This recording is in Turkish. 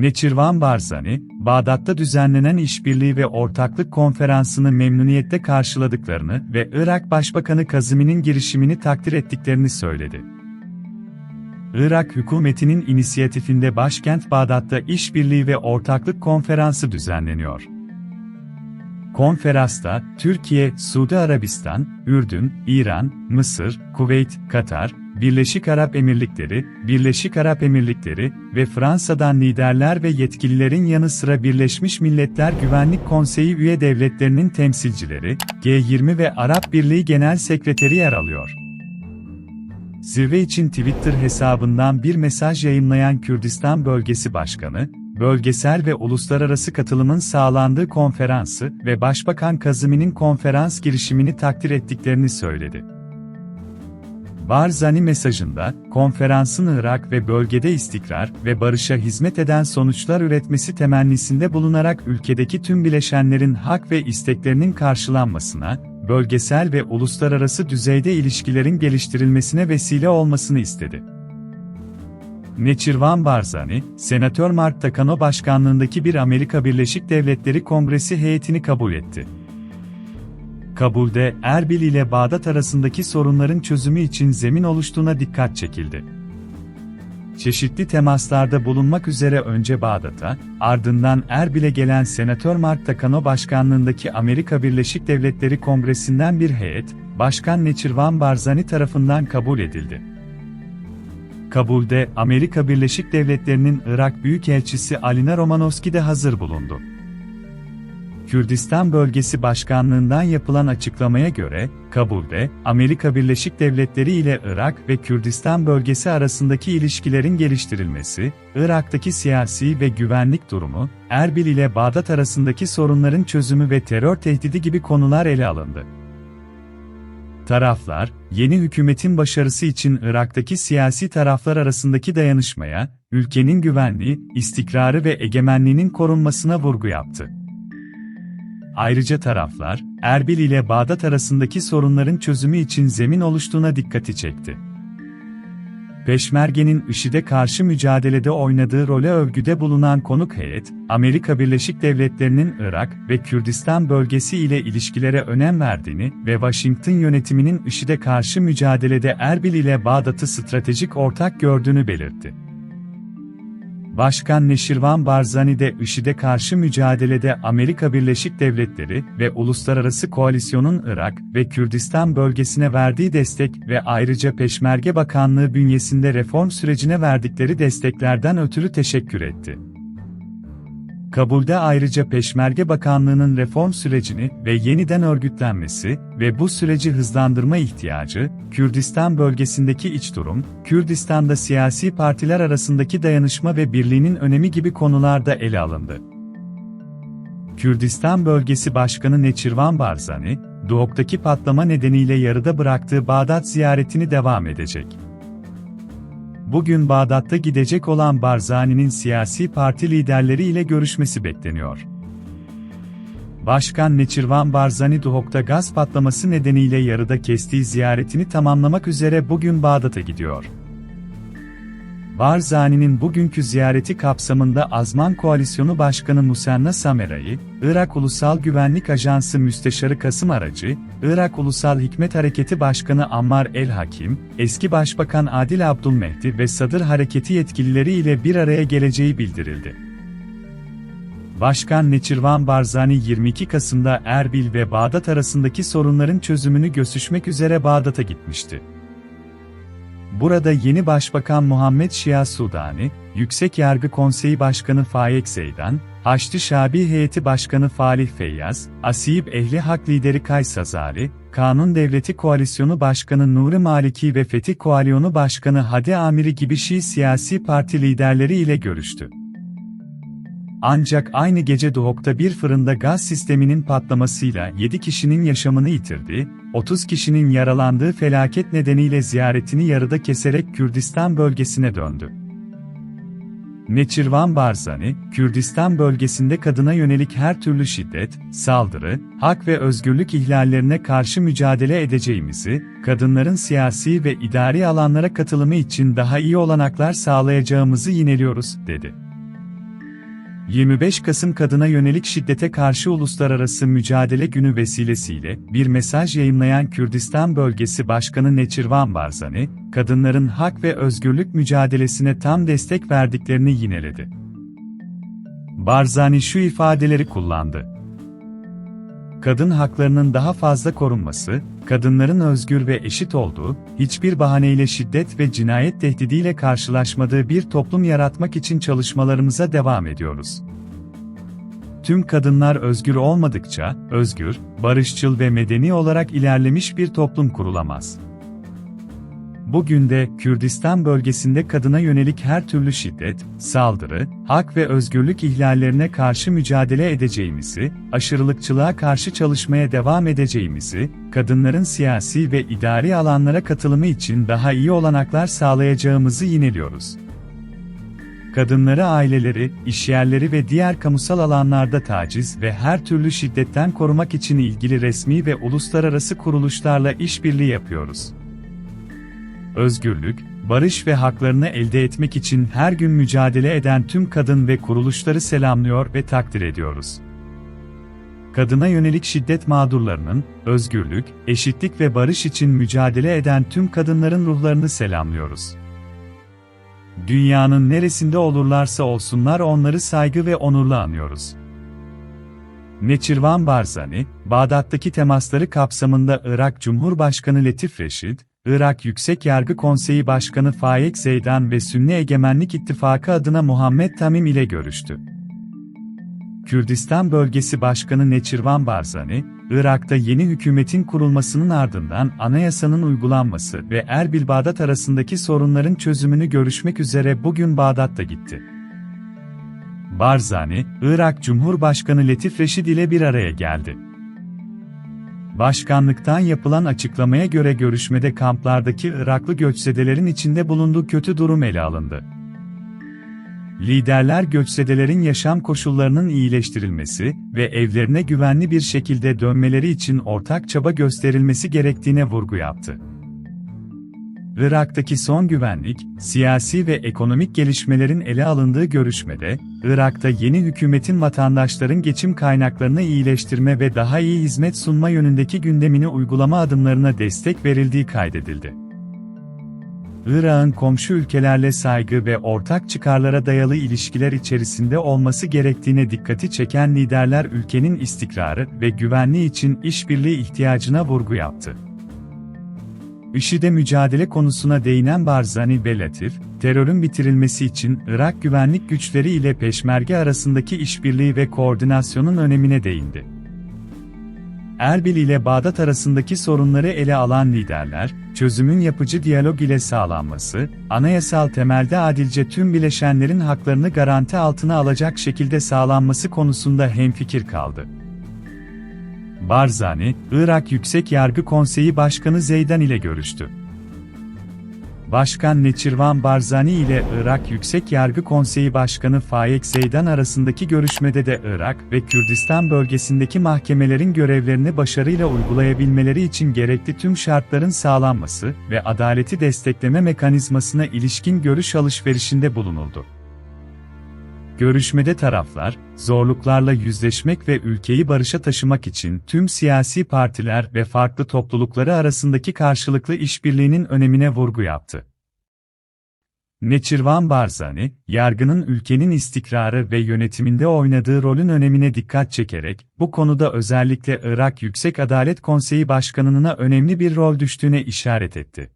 Neçirvan Barzani, Bağdat'ta düzenlenen işbirliği ve ortaklık konferansını memnuniyetle karşıladıklarını ve Irak Başbakanı Kazimi'nin girişimini takdir ettiklerini söyledi. Irak hükümetinin inisiyatifinde başkent Bağdat'ta işbirliği ve ortaklık konferansı düzenleniyor. Konferansta, Türkiye, Suudi Arabistan, Ürdün, İran, Mısır, Kuveyt, Katar, Birleşik Arap Emirlikleri, Birleşik Arap Emirlikleri ve Fransa'dan liderler ve yetkililerin yanı sıra Birleşmiş Milletler Güvenlik Konseyi üye devletlerinin temsilcileri, G20 ve Arap Birliği Genel Sekreteri yer alıyor. Zirve için Twitter hesabından bir mesaj yayımlayan Kürdistan Bölgesi Başkanı, bölgesel ve uluslararası katılımın sağlandığı konferansı ve Başbakan Kazımi'nin konferans girişimini takdir ettiklerini söyledi. Barzani mesajında, konferansın Irak ve bölgede istikrar ve barışa hizmet eden sonuçlar üretmesi temennisinde bulunarak ülkedeki tüm bileşenlerin hak ve isteklerinin karşılanmasına, bölgesel ve uluslararası düzeyde ilişkilerin geliştirilmesine vesile olmasını istedi. Neçirvan Barzani, Senatör Mark Takano başkanlığındaki bir Amerika Birleşik Devletleri Kongresi heyetini kabul etti. Kabulde, Erbil ile Bağdat arasındaki sorunların çözümü için zemin oluştuğuna dikkat çekildi. Çeşitli temaslarda bulunmak üzere önce Bağdat'a, ardından Erbil'e gelen Senatör Mark Takano başkanlığındaki Amerika Birleşik Devletleri Kongresi'nden bir heyet, Başkan Neçirvan Barzani tarafından kabul edildi. Kabulde, Amerika Birleşik Devletleri'nin Irak Büyükelçisi Alina Romanowski de hazır bulundu. Kürdistan Bölgesi Başkanlığından yapılan açıklamaya göre, Kabul'de, Amerika Birleşik Devletleri ile Irak ve Kürdistan bölgesi arasındaki ilişkilerin geliştirilmesi, Irak'taki siyasi ve güvenlik durumu, Erbil ile Bağdat arasındaki sorunların çözümü ve terör tehdidi gibi konular ele alındı. Taraflar, yeni hükümetin başarısı için Irak'taki siyasi taraflar arasındaki dayanışmaya, ülkenin güvenliği, istikrarı ve egemenliğinin korunmasına vurgu yaptı. Ayrıca taraflar, Erbil ile Bağdat arasındaki sorunların çözümü için zemin oluştuğuna dikkati çekti. Peşmerge'nin IŞİD'e karşı mücadelede oynadığı role övgüde bulunan konuk heyet, Amerika Birleşik Devletleri'nin Irak ve Kürdistan bölgesi ile ilişkilere önem verdiğini ve Washington yönetiminin IŞİD'e karşı mücadelede Erbil ile Bağdat'ı stratejik ortak gördüğünü belirtti. Başkan Neşirvan Barzani de IŞİD'e karşı mücadelede Amerika Birleşik Devletleri ve Uluslararası Koalisyonun Irak ve Kürdistan bölgesine verdiği destek ve ayrıca Peşmerge Bakanlığı bünyesinde reform sürecine verdikleri desteklerden ötürü teşekkür etti. Kabulde ayrıca Peşmerge Bakanlığı'nın reform sürecini ve yeniden örgütlenmesi ve bu süreci hızlandırma ihtiyacı, Kürdistan bölgesindeki iç durum, Kürdistan'da siyasi partiler arasındaki dayanışma ve birliğinin önemi gibi konularda ele alındı. Kürdistan Bölgesi Başkanı Neçirvan Barzani, Doğuk'taki patlama nedeniyle yarıda bıraktığı Bağdat ziyaretini devam edecek. Bugün Bağdat'ta gidecek olan Barzani'nin siyasi parti liderleri ile görüşmesi bekleniyor. Başkan Neçirvan Barzani Duhok'ta gaz patlaması nedeniyle yarıda kestiği ziyaretini tamamlamak üzere bugün Bağdat'a gidiyor. Barzani'nin bugünkü ziyareti kapsamında Azman Koalisyonu Başkanı Musanna Samera'yı, Irak Ulusal Güvenlik Ajansı Müsteşarı Kasım Aracı, Irak Ulusal Hikmet Hareketi Başkanı Ammar El-Hakim, eski Başbakan Adil Abdülmehdi ve Sadır Hareketi yetkilileri ile bir araya geleceği bildirildi. Başkan Neçirvan Barzani 22 Kasım'da Erbil ve Bağdat arasındaki sorunların çözümünü gösüşmek üzere Bağdat'a gitmişti. Burada yeni Başbakan Muhammed Şia Sudani, Yüksek Yargı Konseyi Başkanı Faik Zeydan, Haçlı Şabi Heyeti Başkanı Falih Feyyaz, Asiyip Ehli Hak Lideri Kays Azari, Kanun Devleti Koalisyonu Başkanı Nuri Maliki ve Fetih Koalisyonu Başkanı Hadi Amiri gibi Şii siyasi parti liderleri ile görüştü. Ancak aynı gece Duhok'ta bir fırında gaz sisteminin patlamasıyla 7 kişinin yaşamını yitirdi, 30 kişinin yaralandığı felaket nedeniyle ziyaretini yarıda keserek Kürdistan bölgesine döndü. Neçirvan Barzani, Kürdistan bölgesinde kadına yönelik her türlü şiddet, saldırı, hak ve özgürlük ihlallerine karşı mücadele edeceğimizi, kadınların siyasi ve idari alanlara katılımı için daha iyi olanaklar sağlayacağımızı yineliyoruz, dedi. 25 Kasım Kadına Yönelik Şiddete Karşı Uluslararası Mücadele Günü vesilesiyle bir mesaj yayınlayan Kürdistan Bölgesi Başkanı Neçirvan Barzani, kadınların hak ve özgürlük mücadelesine tam destek verdiklerini yineledi. Barzani şu ifadeleri kullandı. Kadın haklarının daha fazla korunması, kadınların özgür ve eşit olduğu, hiçbir bahaneyle şiddet ve cinayet tehdidiyle karşılaşmadığı bir toplum yaratmak için çalışmalarımıza devam ediyoruz. Tüm kadınlar özgür olmadıkça, özgür, barışçıl ve medeni olarak ilerlemiş bir toplum kurulamaz. Bugün de Kürdistan bölgesinde kadına yönelik her türlü şiddet, saldırı, hak ve özgürlük ihlallerine karşı mücadele edeceğimizi, aşırılıkçılığa karşı çalışmaya devam edeceğimizi, kadınların siyasi ve idari alanlara katılımı için daha iyi olanaklar sağlayacağımızı yineliyoruz. Kadınları aileleri, işyerleri ve diğer kamusal alanlarda taciz ve her türlü şiddetten korumak için ilgili resmi ve uluslararası kuruluşlarla işbirliği yapıyoruz özgürlük, barış ve haklarını elde etmek için her gün mücadele eden tüm kadın ve kuruluşları selamlıyor ve takdir ediyoruz. Kadına yönelik şiddet mağdurlarının, özgürlük, eşitlik ve barış için mücadele eden tüm kadınların ruhlarını selamlıyoruz. Dünyanın neresinde olurlarsa olsunlar onları saygı ve onurla anıyoruz. Neçirvan Barzani, Bağdat'taki temasları kapsamında Irak Cumhurbaşkanı Letif Reşid, Irak Yüksek Yargı Konseyi Başkanı Faik Zeydan ve Sünni Egemenlik İttifakı adına Muhammed Tamim ile görüştü. Kürdistan Bölgesi Başkanı Neçirvan Barzani, Irak'ta yeni hükümetin kurulmasının ardından anayasanın uygulanması ve Erbil-Bağdat arasındaki sorunların çözümünü görüşmek üzere bugün Bağdat'ta gitti. Barzani, Irak Cumhurbaşkanı Letif Reşid ile bir araya geldi. Başkanlıktan yapılan açıklamaya göre görüşmede kamplardaki Iraklı göçsedelerin içinde bulunduğu kötü durum ele alındı. Liderler göçsedelerin yaşam koşullarının iyileştirilmesi ve evlerine güvenli bir şekilde dönmeleri için ortak çaba gösterilmesi gerektiğine vurgu yaptı. Irak'taki son güvenlik, siyasi ve ekonomik gelişmelerin ele alındığı görüşmede, Irak'ta yeni hükümetin vatandaşların geçim kaynaklarını iyileştirme ve daha iyi hizmet sunma yönündeki gündemini uygulama adımlarına destek verildiği kaydedildi. Irak'ın komşu ülkelerle saygı ve ortak çıkarlara dayalı ilişkiler içerisinde olması gerektiğine dikkati çeken liderler ülkenin istikrarı ve güvenliği için işbirliği ihtiyacına vurgu yaptı. IŞİD'e mücadele konusuna değinen Barzani ve Latif, terörün bitirilmesi için Irak güvenlik güçleri ile peşmerge arasındaki işbirliği ve koordinasyonun önemine değindi. Erbil ile Bağdat arasındaki sorunları ele alan liderler, çözümün yapıcı diyalog ile sağlanması, anayasal temelde adilce tüm bileşenlerin haklarını garanti altına alacak şekilde sağlanması konusunda hemfikir kaldı. Barzani, Irak Yüksek Yargı Konseyi Başkanı Zeydan ile görüştü. Başkan Neçirvan Barzani ile Irak Yüksek Yargı Konseyi Başkanı Faik Zeydan arasındaki görüşmede de Irak ve Kürdistan bölgesindeki mahkemelerin görevlerini başarıyla uygulayabilmeleri için gerekli tüm şartların sağlanması ve adaleti destekleme mekanizmasına ilişkin görüş alışverişinde bulunuldu. Görüşmede taraflar, zorluklarla yüzleşmek ve ülkeyi barışa taşımak için tüm siyasi partiler ve farklı toplulukları arasındaki karşılıklı işbirliğinin önemine vurgu yaptı. Neçirvan Barzani, yargının ülkenin istikrarı ve yönetiminde oynadığı rolün önemine dikkat çekerek, bu konuda özellikle Irak Yüksek Adalet Konseyi Başkanı'na önemli bir rol düştüğüne işaret etti.